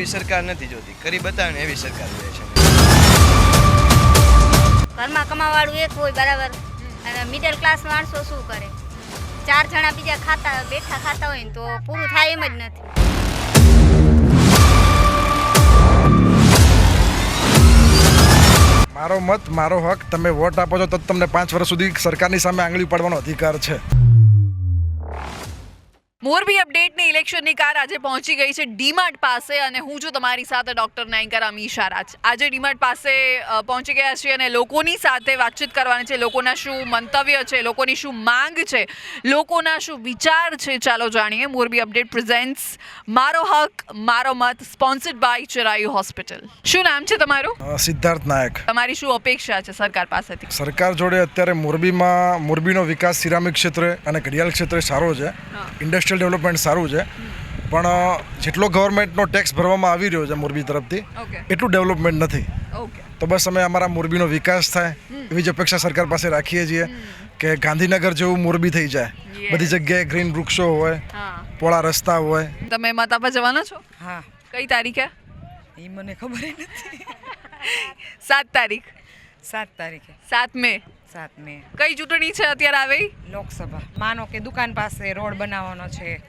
એવી સરકાર નથી જોતી. કરી બતાવે એવી સરકાર જોઈએ છે. ઘરમાં કમાવાળું એક હોય બરાબર. અને મિડલ ક્લાસ માણસો શું કરે? ચાર જણા બીજા ખાતા બેઠા ખાતા હોય ને તો પૂરું થાય એમ જ નથી. મારો મત મારો હક તમે વોટ આપો છો તો તમને પાંચ વર્ષ સુધી સરકારની સામે આંગળી પાડવાનો અધિકાર છે. મોરબી અપડેટની ઇલેક્શનની કાર આજે પહોંચી ગઈ છે ડીમાર્ટ પાસે અને હું છું તમારી સાથે ડોક્ટર નાયકર અમીશા રાજ આજે ડીમાર્ટ પાસે પહોંચી ગયા છીએ અને લોકોની સાથે વાતચીત કરવાની છે. લોકોના શું મંતવ્ય છે? લોકોની શું માંગ છે? લોકોના શું વિચાર છે? ચાલો જાણીએ. મોરબી અપડેટ પ્રેઝેન્ટ્સ મારો હક મારો મત સ્પોન્સર્ડ બાય ચરાયુ હોસ્પિટલ શું નામ છે તમારું? સિદ્ધાર્થ નાયક. તમારી શું અપેક્ષા છે સરકાર પાસેથી? સરકાર જોડે અત્યારે મોરબીમાં મોરબીનો વિકાસ સિરામિક ક્ષેત્રે અને ઘડિયાળ ક્ષેત્રે સારો છે. ઇન્ડસ્ટ્રીયલ ડેવલપમેન્ટ સારું છે. પણ જેટલો ગવર્મેન્ટનો ટેક્સ ભરવામાં આવી રહ્યો છે મોરબી તરફથી એટલું ડેવલપમેન્ટ નથી. તો બસ અમે અમારા મોરબીનો વિકાસ થાય એવી જ અપેક્ષા સરકાર પાસે રાખીએ છીએ કે ગાંધીનગર જેવું મોરબી થઈ જાય. બધી જગ્યાએ ગ્રીન વૃક્ષો હોય પોળા રસ્તા હોય. તમે માતાપા જવાના છો? હા. કઈ તારીખે? એ મને ખબર નથી. સાત તારીખ. સાત તારીખે. સાત મે? સાત મે. કઈ ચૂંટણી છે અત્યારે આવી લોકસભા. માનો કે દુકાન પાસે રોડ બનાવવાનો છે.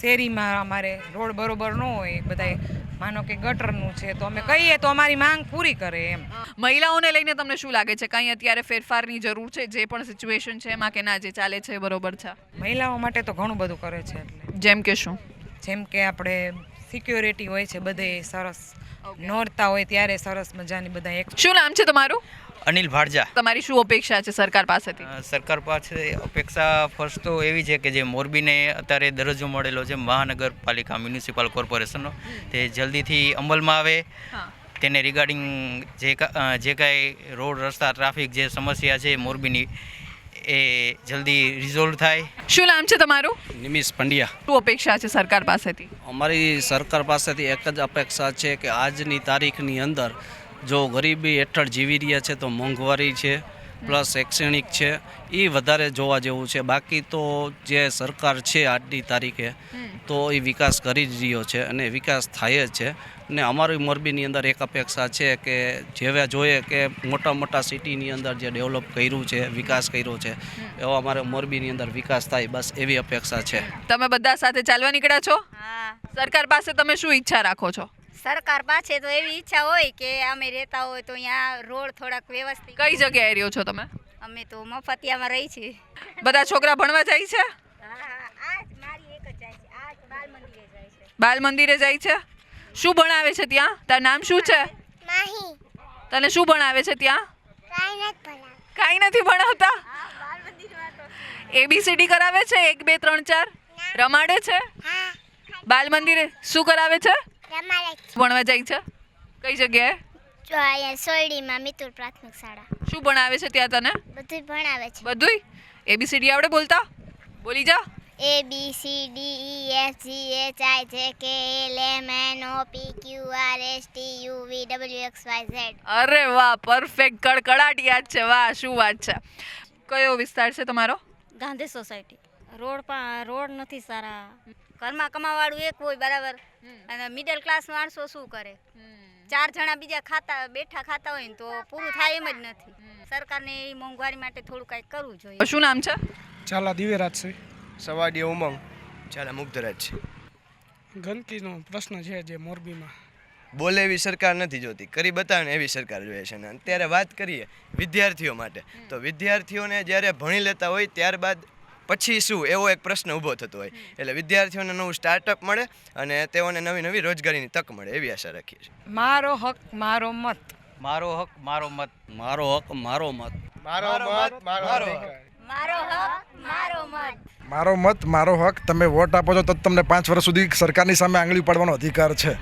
શેરીમાં અમારે રોડ બરોબર ન હોય બધાય માનો કે ગટરનું છે તો અમે કહીએ તો અમારી માંગ પૂરી કરે એમ. મહિલાઓને લઈને તમને શું લાગે છે? કંઈ અત્યારે ફેરફારની જરૂર છે? જે પણ સિચ્યુએશન છે એમાં કે ના જે ચાલે છે બરોબર છે? મહિલાઓ માટે તો ઘણું બધું કરે છે એટલે. જેમ કે શું? જેમ કે આપણે સિક્યોરિટી હોય છે બધે સરસ. નોરતા હોય ત્યારે સરસ મજાની બધા એક શું નામ છે તમારું? અનિલ ભાડજા. તમારી શું અપેક્ષા છે સરકાર પાસેથી? સરકાર પાસે અપેક્ષા ફર્સ્ટ તો એવી છે કે જે મોરબીને અત્યારે દરજ્જો મળેલો છે મહાનગરપાલિકા મ્યુનિસિપલ કોર્પોરેશનનો. તે જલ્દીથી અમલમાં આવે. તેને રિગાર્ડિંગ જે કા- જે કાંઈ રોડ રસ્તા ટ્રાફિક જે સમસ્યા છે મોરબીની એ જલ્દી રિઝોલ્વ થાય. શું નામ છે તમારું? નિમિષ પંડ્યા. શું અપેક્ષા છે સરકાર પાસેથી? અમારી સરકાર પાસેથી એક જ અપેક્ષા છે કે આજની તારીખની અંદર જો ગરીબી હેઠળ જીવી રહ્યા છે તો મોંઘવારી છે. પ્લસ શૈક્ષણિક છે એ વધારે જોવા જેવું છે. બાકી તો જે સરકાર છે આજની તારીખે તો એ વિકાસ કરી જ રહ્યો છે અને વિકાસ થાય જ છે. અને અમારી મોરબીની અંદર એક અપેક્ષા છે કે જેવા જોઈએ કે મોટા મોટા સિટીની અંદર જે ડેવલપ કર્યું છે વિકાસ કર્યો છે એવો અમારે મોરબીની અંદર વિકાસ થાય બસ એવી અપેક્ષા છે. તમે બધા સાથે ચાલવા નીકળ્યા છો? સરકાર પાસે તમે શું ઈચ્છા રાખો છો? સરકાર પાસે તો એવી ઈચ્છા હોય કે અમે રહેતા હોય તો અહીંયા રોડ થોડાક વ્યવસ્થિત કઈ જગ્યાએ રહ્યો છો તમે? અમે તો મફતિયામાં રહી છીએ. બધા છોકરા ભણવા જાય છે? આજ મારી એક જ જાય છે. આજ બાલ મંદિરે જાય છે. બાલ મંદિરે જાય છે? શું ભણાવે છે ત્યાં? તારું નામ શું છે? માહી. તને શું ભણાવે છે ત્યાં? કાંઈ નથી ભણાવ કાંઈ નથી ભણાવતા? એબીસીડી કરાવે છે? એક બે ત્રણ ચાર? રમાડે છે? હા. બાલ મંદિરે શું કરાવે છે? જ. ભણવા જાય છે? કઈ જગ્યાએ? જો અહીંયા સોયડીમાં મિતુર પ્રાથમિક શાળા. શું ભણાવે છે ત્યાં તને? બધું ભણાવે છે. બધુંય? એબીસીડી આવડે બોલતા? બોલી જા. A B C D E F G H I J K L M N O P Q R S T U V W X Y Z અરે વાહ પરફેક્ટ કડકડાટ યાદ છે. વાહ શું વાત છે. કયો વિસ્તાર છે તમારો? ગાંધી સોસાયટી રોડ પણ રોડ નથી સારા. ઘરમાં કમાવાળું એક હોય બરાબર? અને મિડલ ક્લાસ માણસો શું કરે? ચાર જણા બીજા ખાતા બેઠા ખાતા હોય ને તો પૂરું થાય એમ જ નથી. સરકારને એ મોંઘવારી માટે થોડું કંઈક કરવું જોઈએ. શું નામ છે? ચાલા દિવ્યરાજ છે. સવાડી ઉમંગ ચાલે મુગ્ધરાજ છે. ગંદકીનો પ્રશ્ન છે જે મોરબીમાં. બોલે એવી સરકાર નથી જોતી. કરી બતાવે ને એવી સરકાર જોઈએ છે. ને અત્યારે વાત કરીએ વિદ્યાર્થીઓ માટે. તો વિદ્યાર્થીઓને જ્યારે ભણી લેતા હોય ત્યારબાદ પછી શું? એવો એક પ્રશ્ન ઊભો થતો હોય. એટલે વિદ્યાર્થીઓને નવું સ્ટાર્ટઅપ મળે અને તેઓને નવી નવી રોજગારીની તક મળે એવી આશા રાખીએ છીએ. મારો હક મારો મત. મારો હક મારો મત મારો હક મારો મત. મારો મત મારો મારો હક મારો મત. મારો મત મારો હક તમે વોટ આપો છો તો જ તમને પાંચ વર્ષ સુધી સરકારની સામે આંગળી ઉપાડવાનો અધિકાર છે.